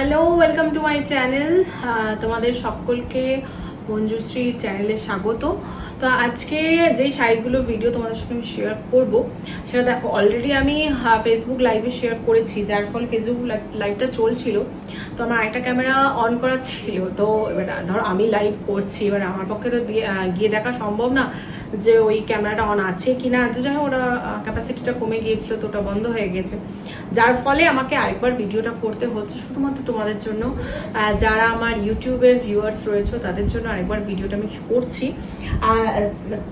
Hello welcome to my channel তোমাদের সকলকে মঞ্জুশ্রীর চ্যানেলে স্বাগত। তো আজকে যেই শাড়িগুলো ভিডিও তোমাদের সাথে আমি শেয়ার করব, সেটা দেখো অলরেডি আমি ফেসবুক লাইভে শেয়ার করেছি, যার ফলে ফেসবুক লাইভটা চলছিল। তো আমার একটা ক্যামেরা অন করা ছিল। তো এবার, ধর, আমি লাইভ করছি, এবার আমার পক্ষে তো গিয়ে দেখা সম্ভব না। যে ওই ক্যামেরাটা অন আছে কি না তো যাই ওটা ক্যাপাসিটিটা কমে গিয়েছিল, তো ওটা বন্ধ হয়ে গেছে। যার ফলে আমাকে আরেকবার ভিডিওটা করতে হচ্ছে, শুধুমাত্র তোমাদের জন্য। যারা আমার ইউটিউবে ভিউয়ার্স রয়েছে, তাদের জন্য আরেকবার ভিডিওটা আমি করছি। আর,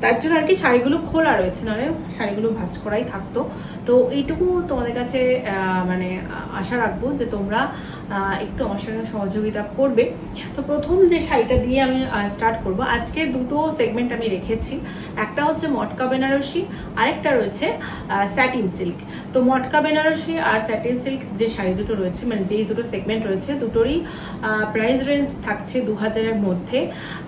তার জন্য আর কি শাড়িগুলো খোলা রয়েছে, নাহলে শাড়িগুলো ভাঁজ করাই থাকতো। তো এইটুকু তোমাদের কাছে মানে আশা রাখব যে তোমরা একটু আমার সঙ্গে সহযোগিতা করবে। তো প্রথম যে শাড়িটা দিয়ে আমি স্টার্ট করব, আজকে দুটো সেগমেন্ট আমি রেখেছি। একটা হচ্ছে মটকা বেনারসি, আরেকটা রয়েছে স্যাটিন সিল্ক তো মটকা বেনারসি আর স্যাটিন সিল্ক যে শাড়ি দুটো রয়েছে মানে যেই দুটো সেগমেন্ট রয়েছে, দুটোরই প্রাইস রেঞ্জ থাকছে দু হাজারের মধ্যে।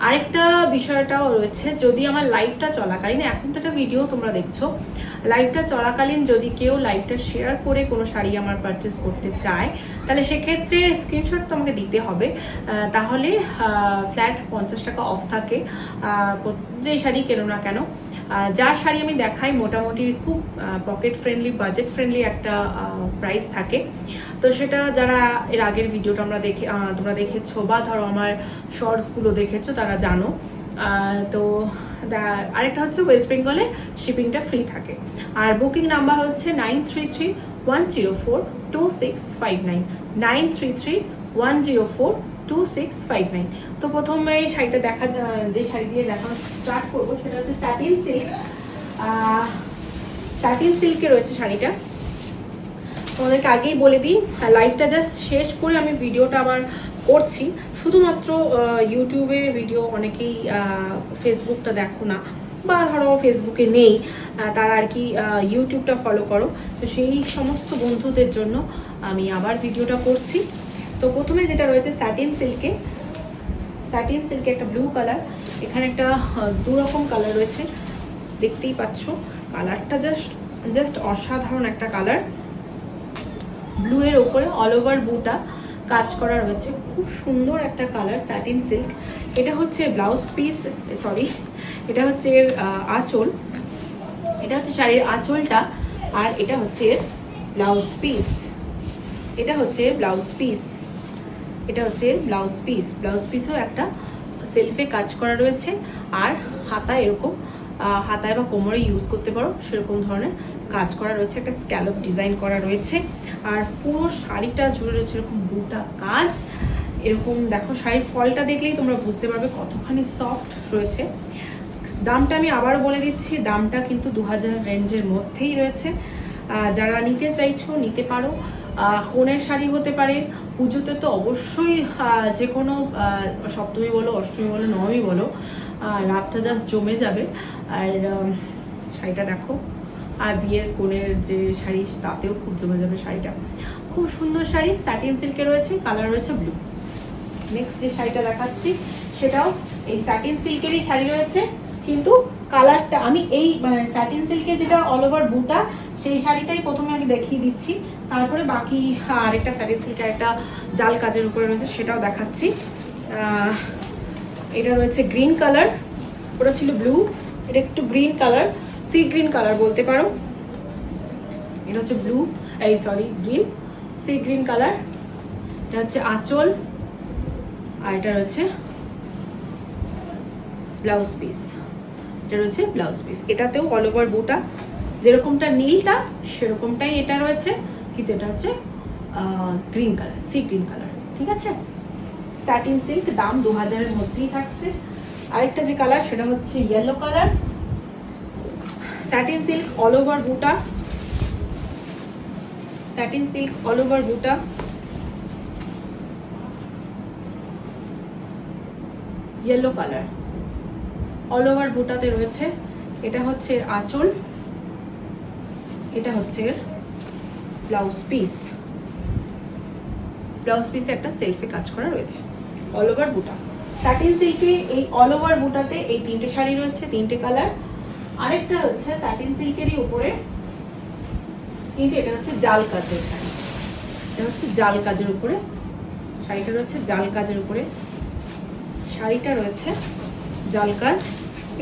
আরেকটা বিষয়টাও রয়েছে, যদি আমার লাইফটা চলাকালীন, এখন তো একটা ভিডিও তোমরা দেখছ লাইফটা চলাকালীন যদি কেউ লাইফটা শেয়ার করে কোনো শাড়ি আমার পারচেস করতে চায়, তাহলে সেক্ষেত্রে স্ক্রিনশট তোমাকে দিতে হবে। তাহলে ফ্ল্যাট পঞ্চাশ টাকা অফ থাকে। যেই শাড়ি কেনো না কেন। যার শাড়ি আমি দেখাই মোটামুটি খুব পকেট ফ্রেন্ডলি বাজেট ফ্রেন্ডলি একটা প্রাইস থাকে। তো সেটা যারা এর আগের ভিডিওটা আমরা দেখে তোমরা দেখেছ বা ধরো আমার শর্টসগুলো দেখেছ, তারা জানো। তো আরেকটা হচ্ছে ওয়েস্ট বেঙ্গলে শিপিংটা ফ্রি থাকে। আর বুকিং নাম্বার হচ্ছে nine three three one zero four two six five nine nine three three one zero four two six five nine তো প্রথমে শাড়িটা দেখা যে শাড়ি দিয়ে দেখানো স্টার্ট করব সেটা হচ্ছে স্যাটিন সিল্ক স্যাটিন সিল্কে রয়েছে শাড়িটা। তোমাদেরকে আগেই বলে দিই লাইভটা জাস্ট শেষ করে আমি ভিডিওটা আবার করছি। শুধুমাত্র ইউটিউবের ভিডিও অনেকেই ফেসবুকটা দেখো না বা ধরো ফেসবুকে নেই তারা আর কি ইউটিউবটা ফলো করো। তো সেই সমস্ত বন্ধুদের জন্য আমি আবার ভিডিওটা করছি। তো প্রথমে যেটা রয়েছে স্যাটিন সিল্কে স্যাটিন সিল্কে একটা ব্লু কালার এখানে একটা আহ, দু রকম কালার রয়েছে। দেখতেই পাচ্ছ কালারটা জাস্ট জাস্ট অসাধারণ একটা কালার ব্লু এর ওপরে অল ওভার বুটা কাজ করা রয়েছে। খুব সুন্দর একটা কালার স্যাটিন সিল্ক এটা হচ্ছে ব্লাউজ পিস সরি এটা হচ্ছে এর আঁচল। এটা হচ্ছে শাড়ির আঁচলটা, আর এটা হচ্ছে এর ব্লাউজ পিস এটা হচ্ছে ব্লাউজ পিস এটা হচ্ছে ব্লাউজ পিস ব্লাউজ পিসও একটা সেলফে কাজ করা রয়েছে, আর হাতা এরকম। হাতায় বা কোমরে ইউজ করতে পারো, সেরকম ধরনের কাজ করা রয়েছে, একটা স্ক্যালপ ডিজাইন করা রয়েছে। আর পুরো শাড়িটা জুড়ে রয়েছে এরকম বুটা কাজ। এরকম দেখো, শাড়ির ফলটা দেখলেই তোমরা বুঝতে পারবে কতখানি সফট রয়েছে। দামটা আমি আবারও বলে দিচ্ছি, দামটা কিন্তু দু হাজার রেঞ্জের মধ্যেই রয়েছে। যারা নিতে চাইছো, নিতে পারো। কনের শাড়ি হতে পারে, পুজোতে তো অবশ্যই যে কোনো সপ্তমী বলো, অষ্টমী বলো, নবমী বলো রাতটা জাস্ট জমে যাবে। আর শাড়িটা দেখো। আর বিয়ের কোণের যে শাড়ি, তাতেও খুব জমে যাবে শাড়িটা। খুব সুন্দর শাড়ি স্যাটিন সিল্কে রয়েছে কালার রয়েছে ব্লু নেক্সট যে শাড়িটা দেখাচ্ছি, সেটাও এই স্যাটিন সিল্কেরই শাড়ি রয়েছে। কিন্তু কালারটা, আমি এই মানে স্যাটিন সিল্কে যেটা অল ওভার বুটা, সেই শাড়িটাই প্রথমে আগে দেখিয়ে দিচ্ছি। তারপরে বাকি আরেকটা স্যাটিন সিল্কের একটা জাল কাজের উপরে রয়েছে, সেটাও দেখাচ্ছি। এটা রয়েছে গ্রিন কালার ওটা ছিল ব্লু এটা একটু green colour sea green colour বলতে পারো। এটা হচ্ছে ব্লু এই sorry green sea green colour এটা হচ্ছে আঁচল, আর এটা রয়েছে ব্লাউজ পিস এটা রয়েছে ব্লাউজ পিস এটাতেও অল ওভার বুটা যেরকমটা নীলটা, সেরকমটাই এটা রয়েছে, কিন্তু এটা হচ্ছে green colour sea green colour ঠিক আছে? স্যাটিন সিল্ক দাম দু হাজারের মধ্যেই থাকছে। আরেকটা যে কালার সেটা হচ্ছে yellow colour satin silk all over বুটা স্যাটিন সিল্ক অল ওভার বুটা ইয়েলো কালার অল ওভার বুটাতে রয়েছে। এটা হচ্ছে এর আঁচল। এটা হচ্ছে এর ব্লাউজ পিস ব্লাউজ পিসে একটা সেলফে কাজ করা রয়েছে। অল ওভার বুটা স্যাটিন সিল্কে এই অল ওভার বুটাতে এই তিনটে শাড়ি রয়েছে, তিনটে কালার আরেকটা হচ্ছে স্যাটিন সিল্কেরই উপরে। কিন্তু এটা হচ্ছে জাল কাজের শাড়ি। এটা হচ্ছে জাল কাজের উপরে। শাড়িটা রয়েছে জাল কাজের উপরে। শাড়িটা রয়েছে জাল কাজ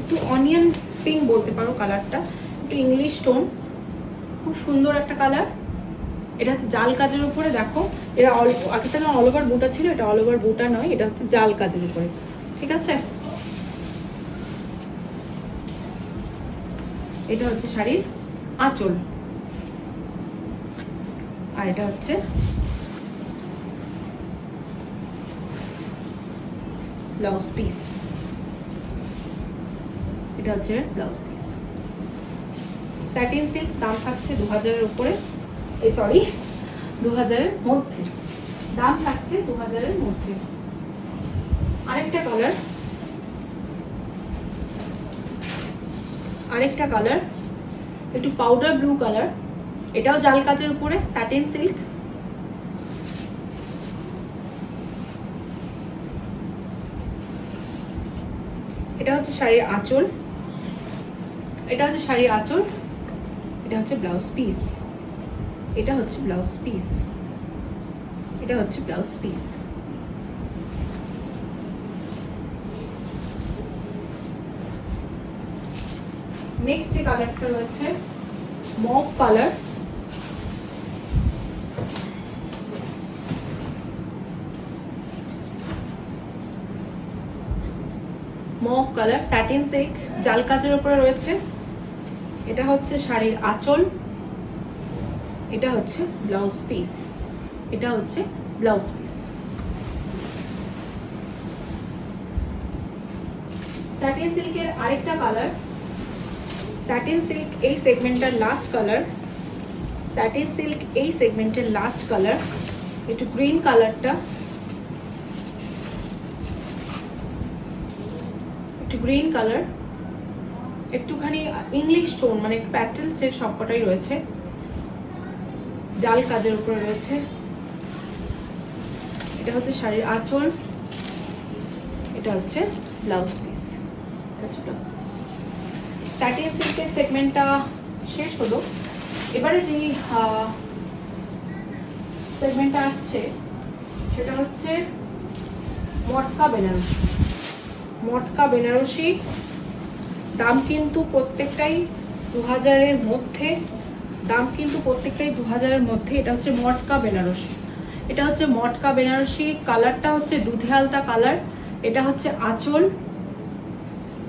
একটু অনিয়ন পিঙ্ক বলতে পারো কালারটা একটু ইংলিশ টোন খুব সুন্দর একটা কালার এটা হচ্ছে জাল কাজের উপরে, দেখো। এটা অল আগে থেকে অল ওভার বুটা ছিল, এটা অল ওভার বুটা নয়, এটা হচ্ছে জাল কাজের উপরে। ঠিক আছে? এটা হচ্ছে শাড়ির আঁচল। আর এটা হচ্ছে ব্লাউজ পিস এটা ব্লাউজ পিস স্যাটিন সিল্ক দাম থাকছে দু হাজারের উপরে, এই সরি দু হাজারের মধ্যে। দাম থাকছে দু হাজারের মধ্যে। আরেকটা কালার আরেকটা কালার একটু পাউডার ব্লু কালার এটাও জাল কাজের উপরে স্যাটিন সিল্ক এটা হচ্ছে শাড়ির আঁচল। এটা হচ্ছে শাড়ির আঁচল, এটা হচ্ছে ব্লাউজ পিস এটা হচ্ছে ব্লাউজ পিস এটা হচ্ছে ব্লাউজ পিস নেক্সট যে কালারটা রয়েছে mauve colour mauve colour satin silk জাল কাজের উপরে রয়েছে। এটা হচ্ছে শাড়ির আঁচল, এটা হচ্ছে ব্লাউজ পিস এটা হচ্ছে ব্লাউজ পিস স্যাটিন সিল্কের আরেকটা কালার স্যাটিন সিল্ক এই সেগমেন্টের লাস্ট কালার স্যাটিন সিল্ক এই সেগমেন্টের লাস্ট কালার একটু গ্রিন কালারটা একটু গ্রিন কালার একটুখানি ইংলিশ টোন মানে প্যাটেল সেট সবকটাই রয়েছে। জাল কাজের উপরে রয়েছে। এটা হচ্ছে শাড়ির আঁচল। এটা হচ্ছে ব্লাউজ পিস হচ্ছে সিল্কের সেগমেন্টটা শেষ হলো। এবারে যে সেগমেন্টটা আসছে, সেটা হচ্ছে মটকা বেনারসি। মটকা বেনারসি দাম কিন্তু প্রত্যেকটাই দু হাজারের মধ্যে, দাম কিন্তু প্রত্যেকটাই দু হাজারের মধ্যে। এটা হচ্ছে মটকা বেনারসি। এটা হচ্ছে মটকা বেনারসি, কালারটা হচ্ছে দুধে আলতা কালার। এটা হচ্ছে আঁচল।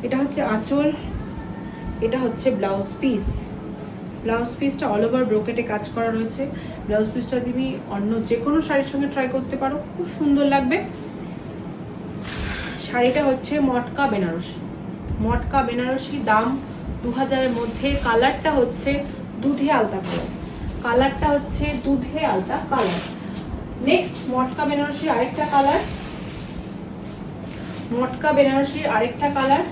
এটা হচ্ছে আঁচল। এটা হচ্ছে ব্লাউজ পিস। ব্লাউজ পিসটা অল ওভার ব্রোকেটে কাজ করা রয়েছে। ব্লাউজ পিসটা তুমি অন্য যে কোনো শাড়ির সঙ্গে ট্রাই করতে পারো। খুব সুন্দর লাগবে। শাড়িটা হচ্ছে মটকা বেনারসি। মটকা বেনারসি দাম দু হাজারের মধ্যে। কালারটা হচ্ছে দুধে আলতা কালার। কালারটা হচ্ছে দুধে আলতা কালার। নেক্সট মটকা বেনারসির আরেকটা কালার। মটকা বেনারসির আরেকটা কালার।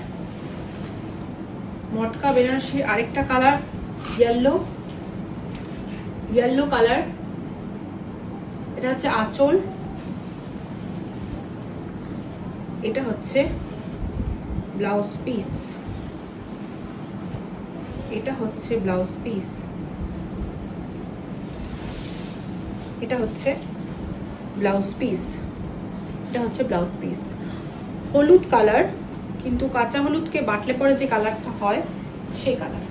মটকা বেনারসির আরেকটা কালার। Yellow yellow colour. এটা হচ্ছে আঁচল। এটা হচ্ছে ব্লাউজ পিস। এটা হচ্ছে ব্লাউজ পিস। এটা হচ্ছে ব্লাউজ পিস। এটা হচ্ছে ব্লাউজ পিস। হলুদ কালার, কিন্তু কাঁচা হলুদকে বাটলে পরে যে কালারটা হয়, সেই কালার।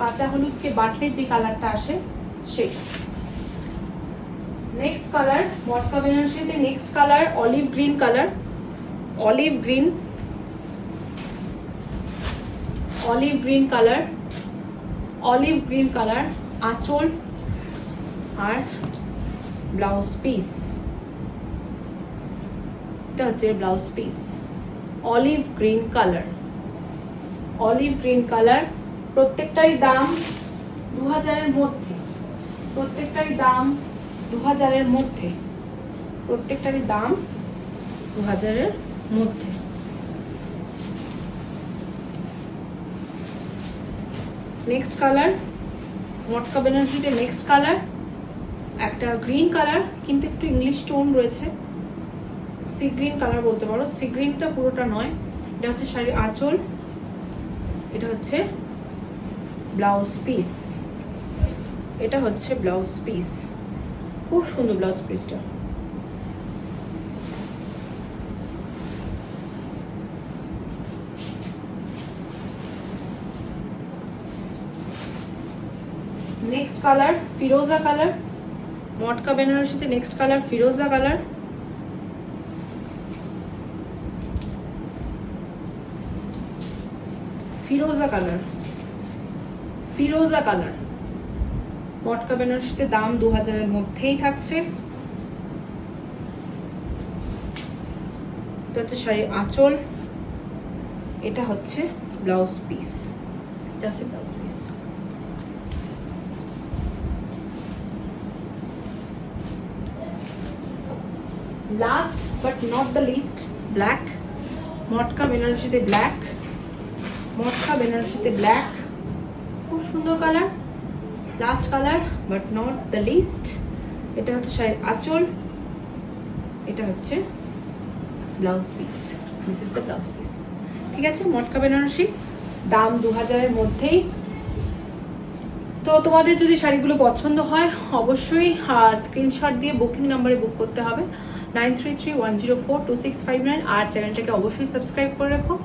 কাঁচা হলুদকে বাটলে যে কালারটা আসে, সেই নেক্সট কালার মটকা বেনারসিতে next colour olive green colour olive green olive green colour olive green colour আঁচল আর ব্লাউজ পিস এটা হচ্ছে blouse piece olive green colour olive green colour প্রত্যেকটারই দাম দু হাজারের মধ্যে। প্রত্যেকটারই দাম দু হাজারের মধ্যে। প্রত্যেকটারই দাম দু হাজারের মধ্যে। নেক্সট কালার মটকা বেনারসিতে নেক্সট কালার একটা গ্রিন কালার কিন্তু একটু ইংলিশ টোন রয়েছে। সি গ্রিন কালার বলতে পারো। সি গ্রিনটা পুরোটা নয়। এটা হচ্ছে শাড়ি আঁচল। এটা হচ্ছে ব্লাউজ পিস এটা হচ্ছে ব্লাউজ পিস খুব সুন্দর ব্লাউজ পিসটা নেক্সট কালার ফিরোজা কালার মটকা বেনারসিতে নেক্সট কালার ফিরোজা কালার ফিরোজা কালার ফিরোজা কালার মটকা বেনারসিতে দাম দু হাজারের মধ্যেই থাকছে। এটা হচ্ছে শাড়ির আঁচল। এটা হচ্ছে ব্লাউজ পিস। এটা হচ্ছে blouse piece. Last but not the least black মটকা বেনারসিতে ব্ল্যাক মটকা বেনারসিতে ব্ল্যাক খুব সুন্দর colour last colour but not the least এটা হচ্ছে শাড়ির আঁচল। এটা হচ্ছে blouse piece this is the blouse piece ঠিক আছে মটকা বেনারসি দাম দু হাজারের মধ্যেই তো তোমাদের যদি শাড়িগুলো পছন্দ হয়, অবশ্যই স্ক্রিনশট দিয়ে বুকিং নাম্বারে বুক করতে হবে। Nine three three one zero four two six five nine আর চ্যানেলটাকে অবশ্যই সাবস্ক্রাইব করে রাখো।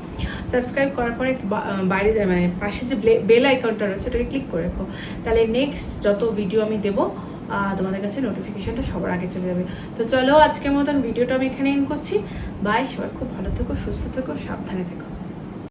সাবস্ক্রাইব করার পরে বাইরে যা- মানে পাশে যে বেল আইকনটা রয়েছে, ওটাকে ক্লিক করে রাখো। তাহলে নেক্সট যত ভিডিও আমি দেবো তোমাদের কাছে নোটিফিকেশনটা সবার আগে চলে যাবে। তো চলো আজকের মতন ভিডিওটা আমি এখানে এন্ড করছি। বাই সবাই খুব ভালো থেকো, সুস্থ থেকো, সাবধানে থেকো।